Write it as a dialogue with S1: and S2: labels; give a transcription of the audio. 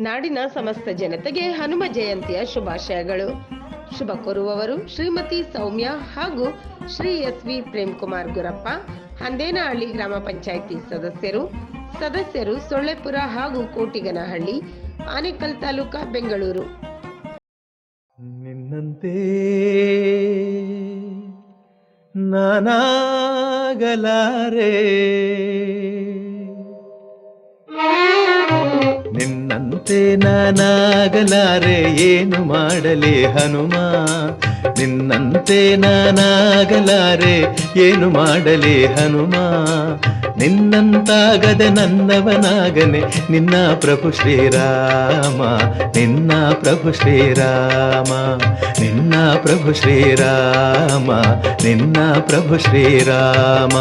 S1: ನಾಡಿನ ಸಮಸ್ತ ಜನತೆಗೆ ಹನುಮ ಜಯಂತಿಯ ಶುಭಾಶಯಗಳು. ಶುಭ ಕೋರುವವರು ಶ್ರೀಮತಿ ಸೌಮ್ಯ ಹಾಗೂ ಶ್ರೀ ಎಸ್ ವಿ ಪ್ರೇಮ್ ಕುಮಾರ್ ಗುರಪ್ಪ, ಹಂದೇನಹಳ್ಳಿ ಗ್ರಾಮ ಪಂಚಾಯಿತಿ ಸದಸ್ಯರು ಸದಸ್ಯರು ಸೊಳ್ಳೆಪುರ ಹಾಗೂ ಕೋಟಿಗನಹಳ್ಳಿ, ಆನೇಕಲ್ ತಾಲೂಕಾ ಬೆಂಗಳೂರು.
S2: ನಿನ್ನಂತೆ ನಾನಾಗಲಾರೆ. ನಿನ್ನಂತೆ ನಾನಾಗಲಾರೆ ಏನು ಮಾಡಲಿ ಹನುಮ? ನಿನ್ನಂತೆ ನಾನಾಗಲಾರೆ ಏನು ಮಾಡಲಿ ಹನುಮ? ನಿನ್ನಂತಾಗದೆ ನನ್ನವನಾಗನೆ ನಿನ್ನ ಪ್ರಭು ಶ್ರೀರಾಮ, ನಿನ್ನ ಪ್ರಭು ಶ್ರೀರಾಮ, ನಿನ್ನ ಪ್ರಭು ಶ್ರೀರಾಮ, ನಿನ್ನ ಪ್ರಭು ಶ್ರೀರಾಮ.